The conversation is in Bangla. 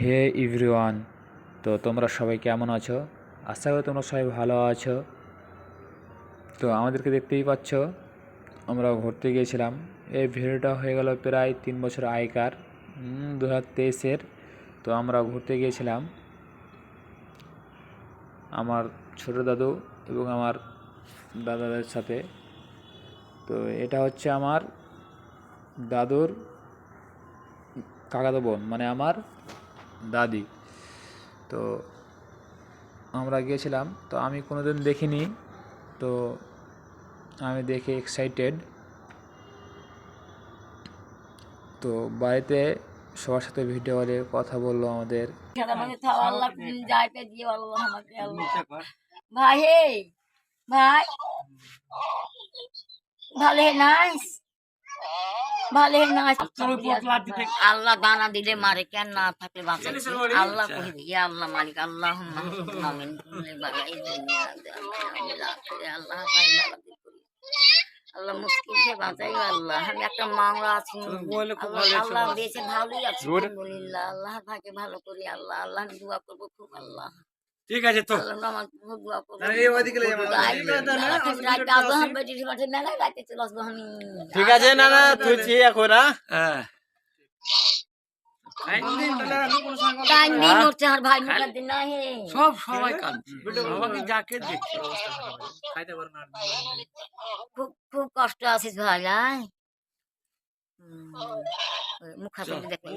হে ইভরিওয়ান তো তোমরা সবাই কেমন আছো? আশা করি তোমরা সবাই ভালো আছো। তো আমাদেরকে দেখতেই পাচ্ছ, আমরা ঘুরতে গিয়েছিলাম। এই ভিডিওটা হয়ে গেল প্রায় তিন বছর আগেকার দু হাজার তেইশের। তো আমরা ঘুরতে গিয়েছিলাম। আমার ছোটো দাদু এবং আমার দাদাদের সাথে। তো এটা হচ্ছে আমার দাদুর কাকাতো বোন মানে আমার দাদি। তো আমরা গিয়েছিলাম তো আমি কোনোদিন দেখিনি। তো আমি দেখে এক্সাইটেড তো বাড়িতে সবার সাথে ভিডিও কলে কথা বলল আমাদের। মানে কোন ভাই হে ভাই ভালো নাইস ভালো আল্লাহ দানা দিলে মারে কেন না থাকলে বাঁচে? আল্লাহ কহে ইয়া আল্লাহ মালিক আল্লাহ আল্লাহ আল্লাহ মুশকিল থেকে বাঁচাই আল্লাহ। আমি একটা মামলা আছি। আল্লাহ আল্লাহ ভালোই আছি। আলহামদুলিল্লাহ আল্লাহ ভাগে ভালো করি। আল্লাহ আল্লাহ দোয়া করব খুব আল্লাহ। ঠিক আছে তো ঠিক আছে না না তুই এখন হ্যাঁ টাইম দিন হচ্ছে আর ভাই মুখের না হে। সব সবাই কাঁদছে যাকে দেখছে খুব খুব কষ্ট আছিস ভাই মুখা দেখে